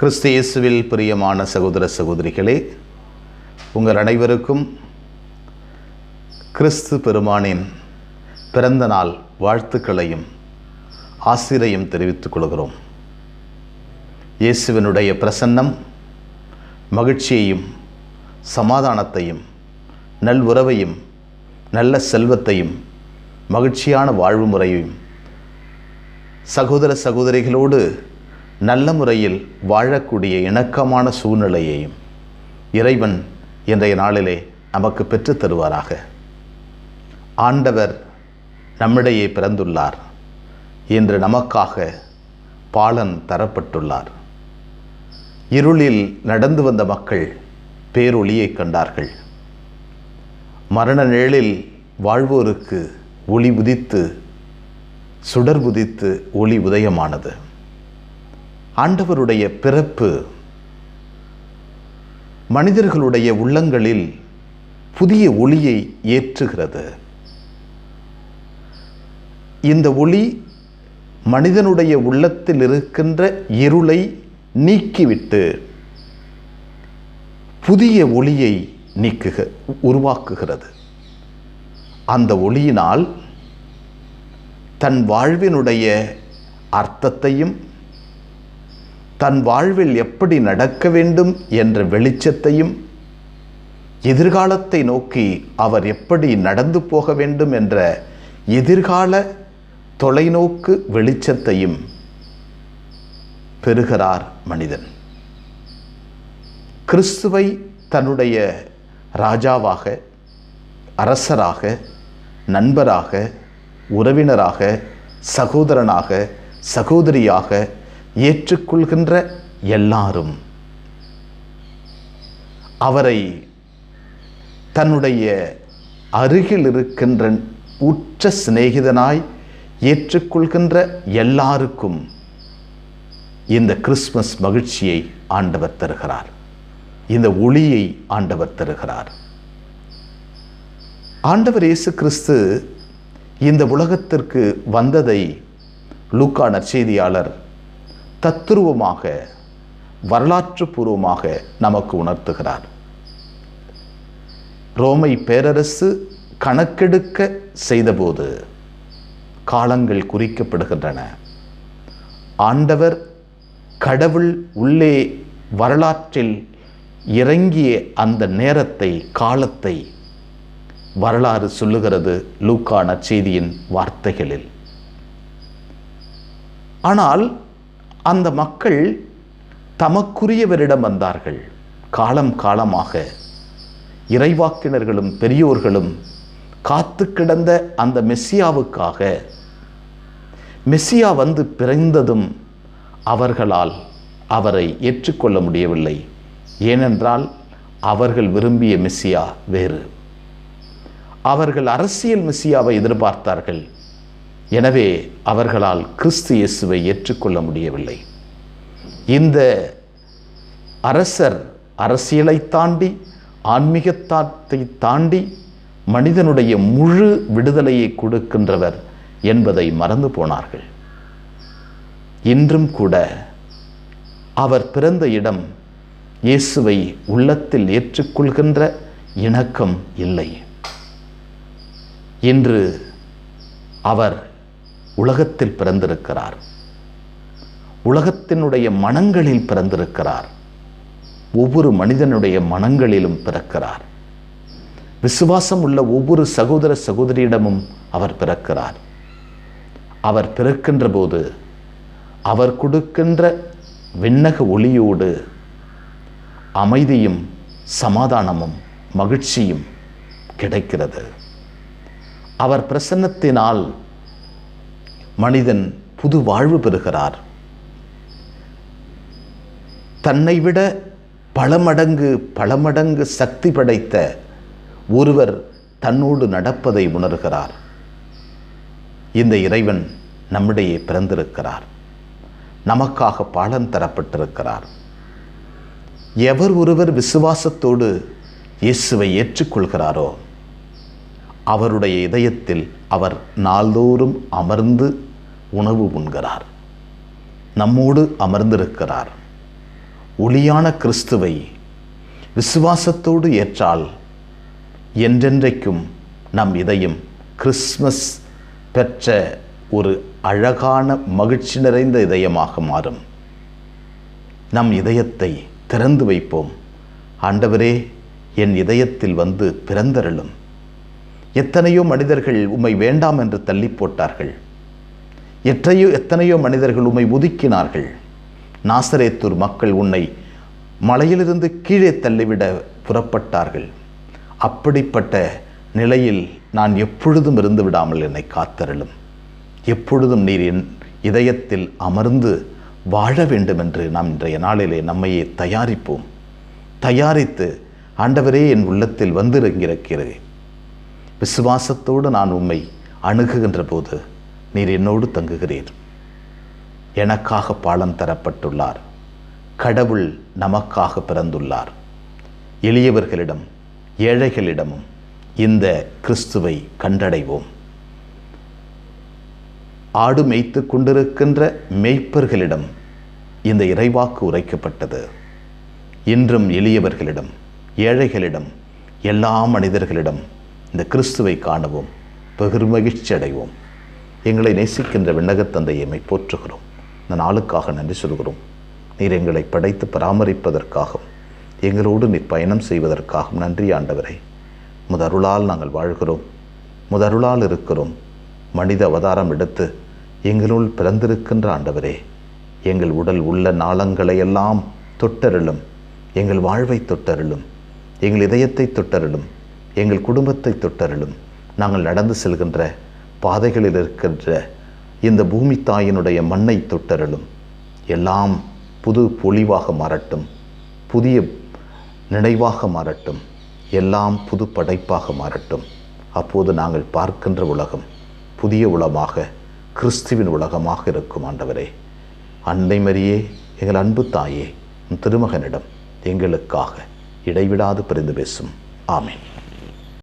கிறிஸ்து இயேசுவில் பிரியமான சகோதர சகோதரிகளே உங்கள் அனைவருக்கும் கிறிஸ்து பெருமானின் பிறந்த நாள் வாழ்த்துக்களையும் ஆசிரையும் தெரிவித்துக் கொள்கிறோம். இயேசுவினுடைய பிரசன்னம் மகிழ்ச்சியையும் சமாதானத்தையும் நல்வுறவையும் நல்ல செல்வத்தையும் மகிழ்ச்சியான வாழ்வு முறையையும் சகோதர சகோதரிகளோடு நல்ல முறையில் வாழக்கூடிய இணக்கமான சூழ்நிலையையும் இறைவன் இன்றைய நாளிலே நமக்கு பெற்றுத் தருவாராக. ஆண்டவர் நம்மிடையே பிறந்துள்ளார். இன்று நமக்காக பாலன் தரப்பட்டுள்ளார். இருளில் நடந்து வந்த மக்கள் பேரொளியை கண்டார்கள். மரண நிழலில் வாழ்வோருக்கு ஒளி உதித்து சுடர் உதித்து ஒளி உதயமானது. ஆண்டவருடைய பிறப்பு மனிதர்களுடைய உள்ளங்களில் புதிய ஒளியை ஏற்றுகிறது. இந்த ஒளி மனிதனுடைய உள்ளத்தில் இருக்கின்ற இருளை நீக்கிவிட்டு புதிய ஒளியை நீக்குக உருவாக்குகிறது. அந்த ஒளியினால் தன் வாழ்வினுடைய அர்த்தத்தையும் தன் வாழ்வில் எப்படி நடக்க வேண்டும் என்ற வெளிச்சத்தையும் எதிர்காலத்தை நோக்கி அவர் எப்படி நடந்து போக வேண்டும் என்ற எதிர்கால தொலைநோக்கு வெளிச்சத்தையும் பெறுகிறார் மனிதன். கிறிஸ்துவை தன்னுடைய ராஜாவாக அரசராக நண்பராக உறவினராக சகோதரனாக சகோதரியாக ஏற்றுக்கொள்கின்ற எல்லாரும். அவரை தன்னுடைய அருகில் இருக்கின்ற உற்ற சிநேகிதனாய் ஏற்றுக்கொள்கின்ற எல்லாருக்கும் இந்த கிறிஸ்மஸ் மகிழ்ச்சியை ஆண்டவர் தருகிறார். இந்த ஒளியை ஆண்டவர் தருகிறார். ஆண்டவர் இயேசு கிறிஸ்து இந்த உலகத்திற்கு வந்ததை லூக்கா நற்செய்தியாளர் தத்துருவமாக வரலாற்று பூர்வமாக நமக்கு உணர்த்துகிறார். ரோமை பேரரசு கணக்கெடுக்க செய்தபோது காலங்கள் குறிக்கப்படுகின்றன. ஆண்டவர் கடவுள் உள்ளே வரலாற்றில் இறங்கிய அந்த நேரத்தை காலத்தை வரலாறு சொல்லுகிறது லூக்கான செய்தியின் வார்த்தைகளில். ஆனால் அந்த மக்கள் தமக்குரியவரிடம் வந்தார்கள். காலம் காலமாக இறைவாக்கினர்களும் பெரியோர்களும் காத்து கிடந்த அந்த மெஸ்ஸியாவுக்காக மெஸ்ஸியா வந்து பிறந்ததும் அவர்களால் அவரை ஏற்றுக்கொள்ள முடியவில்லை. ஏனென்றால் அவர்கள் விரும்பிய மெஸ்ஸியா வேறு. அவர்கள் அரசியல் மெஸ்ஸியாவை எதிர்பார்த்தார்கள். எனவே அவர்களால் கிறிஸ்து இயேசுவை ஏற்றுக்கொள்ள முடியவில்லை. இந்த அரசர் அரசியலை தாண்டி ஆன்மீகத்தாத்தை தாண்டி மனிதனுடைய முழு விடுதலையை கொடுக்கின்றவர் என்பதை மறந்து போனார்கள். இன்றும் கூட அவர் பிறந்த இடம் இயேசுவை உள்ளத்தில் ஏற்றுக்கொள்கின்ற இணக்கம் இல்லை. இன்று அவர் உலகத்தில் பிறந்திருக்கிறார். உலகத்தினுடைய மனங்களில் பிறந்திருக்கிறார். ஒவ்வொரு மனிதனுடைய மனங்களிலும் பிறக்கிறார். விசுவாசம் உள்ள ஒவ்வொரு சகோதர சகோதரியிடமும் அவர் பிறக்கிறார். அவர் பிறக்கின்ற போது அவர் கொடுக்கின்ற விண்ணக ஒளியோடு அமைதியும் சமாதானமும் மகிழ்ச்சியும் கிடைக்கிறது. அவர் பிரசன்னத்தினால் மனிதன் புது வாழ்வு பெறுகிறார். தன்னை விட பல மடங்கு பல மடங்கு சக்தி படைத்த ஒருவர் தன்னோடு நடப்பதை உணர்கிறார். இந்த இறைவன் நம்மிடையே பிறந்திருக்கிறார். நமக்காக பாலம் தரப்பட்டிருக்கிறார். எவர் ஒருவர் விசுவாசத்தோடு இயேசுவை ஏற்றுக்கொள்கிறாரோ அவருடைய இதயத்தில் அவர் நாள்தோறும் அமர்ந்து உணவு உண்கிறார். நம்மோடு அமர்ந்திருக்கிறார். ஒளியான கிறிஸ்துவை விசுவாசத்தோடு ஏற்றால் என்றென்றைக்கும் நம் இதயம் கிறிஸ்மஸ் பெற்ற ஒரு அழகான மகிழ்ச்சி நிறைந்த இதயமாக மாறும். நம் இதயத்தை திறந்து வைப்போம். ஆண்டவரே என் இதயத்தில் வந்து பிறந்தருளும். எத்தனையோ மனிதர்கள் உம்மை வேண்டாம் என்று தள்ளி போட்டார்கள். எத்தனையோ எத்தனையோ மனிதர்கள் உம்மை ஒதுக்கினார்கள். நாசரேத்தூர் மக்கள் உன்னை மலையிலிருந்து கீழே தள்ளிவிட புறப்பட்டார்கள். அப்படிப்பட்ட நிலையில் நான் எப்பொழுதும் இருந்து விடாமல் என்னை காத்தருளும். எப்பொழுதும் நீர் என் இதயத்தில் அமர்ந்து வாழ வேண்டும் என்று நாம் இன்றைய நாளிலே நம்மையே தயாரிப்போம். தயாரித்து ஆண்டவரே என் உள்ளத்தில் வந்திறங்கிறக்கிறேன் விசுவாசத்தோடு நான் உம்மை அணுகுகின்ற போது நீர் என்னோடு தங்குகிறீர். எனக்காக பாலம் தரப்பட்டுள்ளார். கடவுள் நமக்காக பிறந்துள்ளார். எளியவர்களிடம் ஏழைகளிடமும் இந்த கிறிஸ்துவை கண்டடைவோம். ஆடு மேய்த்து கொண்டிருக்கின்ற மேய்ப்பர்களிடம் இந்த இறைவாக்கு உரைக்கப்பட்டது. இன்றும் எளியவர்களிடம் ஏழைகளிடம் எல்லா மனிதர்களிடம் இந்த கிறிஸ்துவை காணவும். பெருமகிழ்ச்சி அடைவோம் எங்களை நேசிக்கின்ற விண்ணகத்தந்தையை போற்றுகிறோம். இந்த நாளுக்காக நன்றி சொல்கிறோம். நீர் எங்களை படைத்து பராமரிப்பதற்காகவும் எங்களோடு நீர் பயணம் செய்வதற்காகவும் நன்றி ஆண்டவரே. முதருளால் நாங்கள் வாழ்கிறோம். முதருளால் இருக்கிறோம். மனித அவதாரம் எடுத்து எங்களுள் பிறந்திருக்கின்ற ஆண்டவரே எங்கள் உடல் உள்ள நாளங்களையெல்லாம் தொட்டருளும். எங்கள் வாழ்வை தொட்டருளும். எங்கள் இதயத்தை தொட்டருளும். எங்கள் குடும்பத்தை தொட்டருளும். நாங்கள் நடந்து செல்கின்ற பாதைகளில் இருக்கின்ற இந்த பூமி தாயினுடைய மண்ணை தொட்டருளும். எல்லாம் புது பொலிவாக மாறட்டும் புதிய நினைவாக மாறட்டும் எல்லாம் புது படைப்பாக மாறட்டும். அப்போது நாங்கள் பார்க்கின்ற உலகம் புதிய உலகமாக கிறிஸ்துவின் உலகமாக இருக்கும் ஆண்டவரே. அன்னை மரியே எங்கள் அன்பு தாயே திருமகனிடம் எங்களுக்காக இடைவிடாது பிரிந்து பேசும். ஆமேன்.